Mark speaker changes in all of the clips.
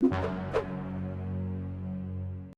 Speaker 1: you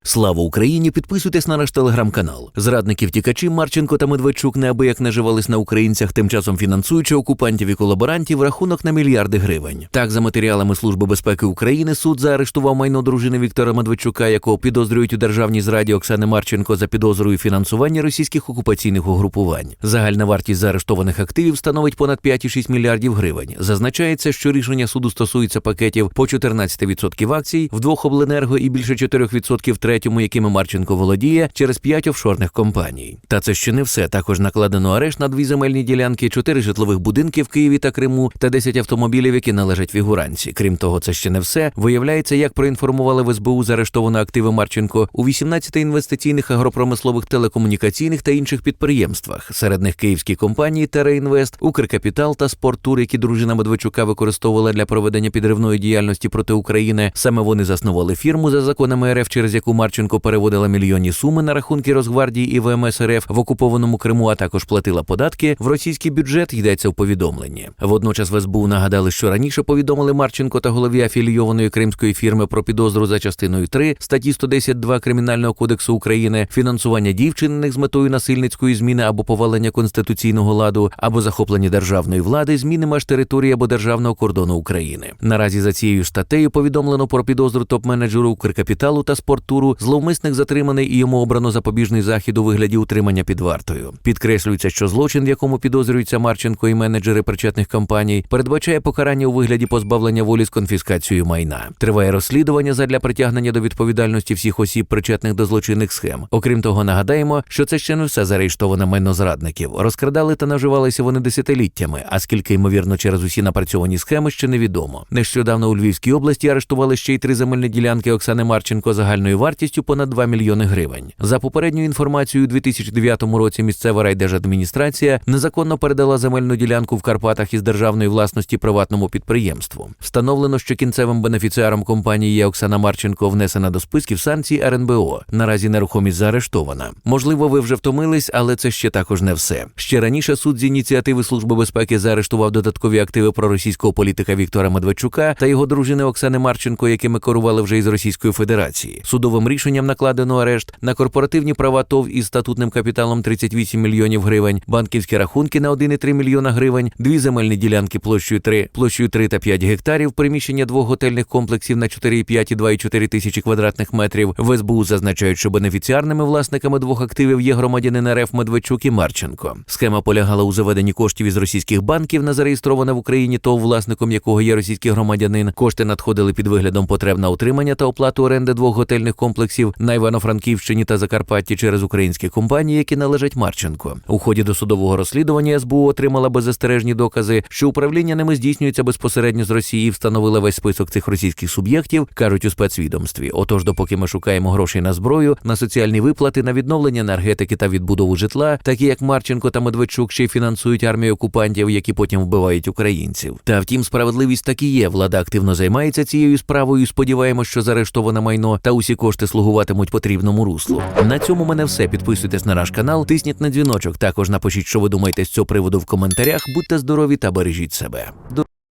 Speaker 1: Слава Україні! Підписуйтесь на наш телеграм-канал. Зрадники втікачі Марченко та Медведчук неабияк наживались на українцях, тим часом фінансуючи окупантів і колаборантів рахунок на мільярди гривень. Так, за матеріалами Служби безпеки України, суд заарештував майно дружини Віктора Медведчука, якого підозрюють у державній зраді Оксани Марченко за підозрою фінансування російських окупаційних угрупувань. Загальна вартість заарештованих активів становить понад 5,6 мільярдів гривень. Зазначається, що рішення суду стосується пакетів по 14% акцій в двох обленерго і більше 4% в третьому, якими Марченко володіє через п'ять офшорних компаній. Та це ще не все. Також накладено арешт на дві земельні ділянки, чотири житлових будинки в Києві та Криму та 10 автомобілів, які належать фігуранці. Крім того, це ще не все. Виявляється, як проінформували в СБУ заарештовано активи Марченко у 18 інвестиційних агропромислових телекомунікаційних та інших підприємствах. Серед них київські компанії Тереінвест, Укркапітал та Спорттур, які дружина Медведчука використовувала для проведення підривної діяльності проти України. Саме вони заснували фірму за законами РФ, через яку Марченко переводила мільйонні суми на рахунки Росгвардії і ВМС РФ в окупованому Криму, а також платила податки в російський бюджет. Йдеться в повідомленні. Водночас в СБУ нагадали, що раніше повідомили Марченко та голові афілійованої кримської фірми про підозру за частиною 3 статті 110.2 Кримінального кодексу України фінансування дій, вчинених з метою насильницької зміни або повалення конституційного ладу, або захоплення державної влади, зміни меж території або державного кордону України. Наразі за цією статтею повідомлено про підозру топ-менеджеру Укркапіталу та спорттуру. Зловмисник затриманий і йому обрано запобіжний захід у вигляді утримання під вартою. Підкреслюється, що злочин, в якому підозрюються Марченко і менеджери причетних компаній, передбачає покарання у вигляді позбавлення волі з конфіскацією майна. Триває розслідування задля притягнення до відповідальності всіх осіб, причетних до злочинних схем. Окрім того, нагадаємо, що це ще не все заарештоване майно зрадників. Розкрадали та наживалися вони десятиліттями, а скільки ймовірно через усі напрацьовані схеми ще невідомо. Нещодавно у Львівській області арештували ще й три земельні ділянки Оксани Марченко загальною вартістю понад 2 мільйони гривень. За попередньою інформацією, у 2009 році місцева райдержадміністрація незаконно передала земельну ділянку в Карпатах із державної власності приватному підприємству. Встановлено, що кінцевим бенефіціаром компанії є Оксана Марченко, внесена до списків санкцій РНБО. Наразі нерухомість заарештована. Можливо, ви вже втомились, але це ще також не все. Ще раніше суд з ініціативи Служби безпеки заарештував додаткові активи проросійського політика Віктора Медведчука та його дружини Оксани Марченко, якими керували вже із Російської Федерації. Судовим рішенням накладено арешт на корпоративні права ТОВ із статутним капіталом 38 мільйонів гривень, банківські рахунки на 1,3 мільйона гривень, дві земельні ділянки площею 3, площею 3 та 5 гектарів, приміщення двох готельних комплексів на 4,5 і 2,4 тисячі квадратних метрів. В СБУ зазначають, що бенефіціарними власниками двох активів є громадянин РФ Медведчук і Марченко. Схема полягала у заведенні коштів із російських банків на зареєстроване в Україні ТОВ, власником якого є російський громадянин. Кошти надходили під виглядом потреб на утримання та оплату оренди двох готельних комплексів на Івано-Франківщині та Закарпатті через українські компанії, які належать Марченко. У ході досудового розслідування СБУ отримала беззастережні докази, що управління ними здійснюється безпосередньо з Росії. і Встановила весь список цих російських суб'єктів, кажуть у спецвідомстві. Отож, допоки ми шукаємо грошей на зброю, на соціальні виплати, на відновлення енергетики та відбудову житла, такі як Марченко та Медведчук ще й фінансують армію окупантів, які потім вбивають українців. Та втім, справедливість так і є. Влада активно займається цією справою. Сподіваємось, що заарештоване майно та усі кошти слугуватимуть потрібному руслу. На цьому мене все. Підписуйтесь на наш канал, тисніть на дзвіночок. Також напишіть, що ви думаєте з цього приводу в коментарях. Будьте здорові та бережіть себе.